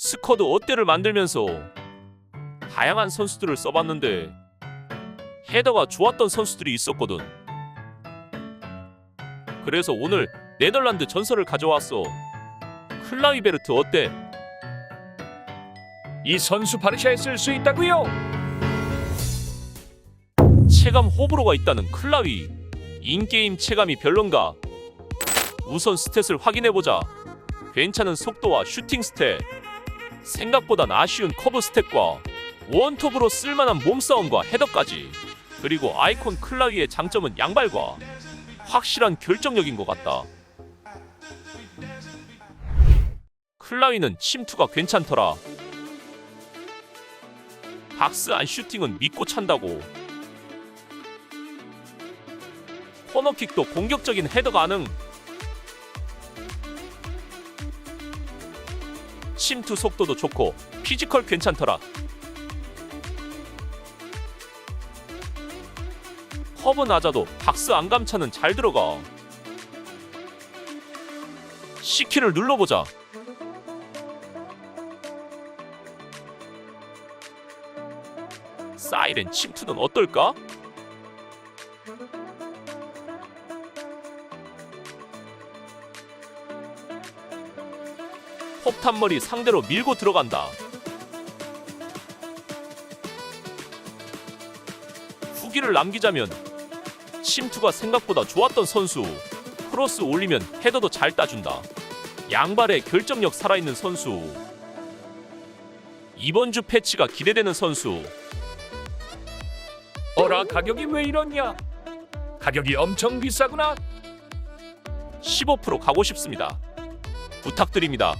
스쿼드 어때를 만들면서 다양한 선수들을 써봤는데 헤더가 좋았던 선수들이 있었거든. 그래서 오늘 네덜란드 전설을 가져왔어. 클라이베르트 어때? 이 선수 바르샤에 쓸 수 있다고요? 체감 호불호가 있다는 클라위. 인게임 체감이 별론가? 우선 스탯을 확인해보자. 괜찮은 속도와 슈팅 스탯. 생각보단 아쉬운 커브 스탯과 원톱으로 쓸만한 몸싸움과 헤더까지. 그리고 아이콘 클라위의 장점은 양발과 확실한 결정력인 것 같다. 클라위는 침투가 괜찮더라. 박스 안 슈팅은 믿고 찬다고. 코너킥도 공격적인 헤더 가능. 침투 속도도 좋고 피지컬 괜찮더라. 커브 낮아도 박스 안감차는 잘 들어가. C키를 눌러보자. 사이렌 침투는 어떨까? 폭탄머리 상대로 밀고 들어간다. 후기를 남기자면 침투가 생각보다 좋았던 선수 크로스 올리면 헤더도 잘 따준다. 양발에 결정력 살아있는 선수 이번 주 패치가 기대되는 선수 어라 가격이 왜 이러냐? 가격이 엄청 비싸구나. 15% 가고 싶습니다. 부탁드립니다.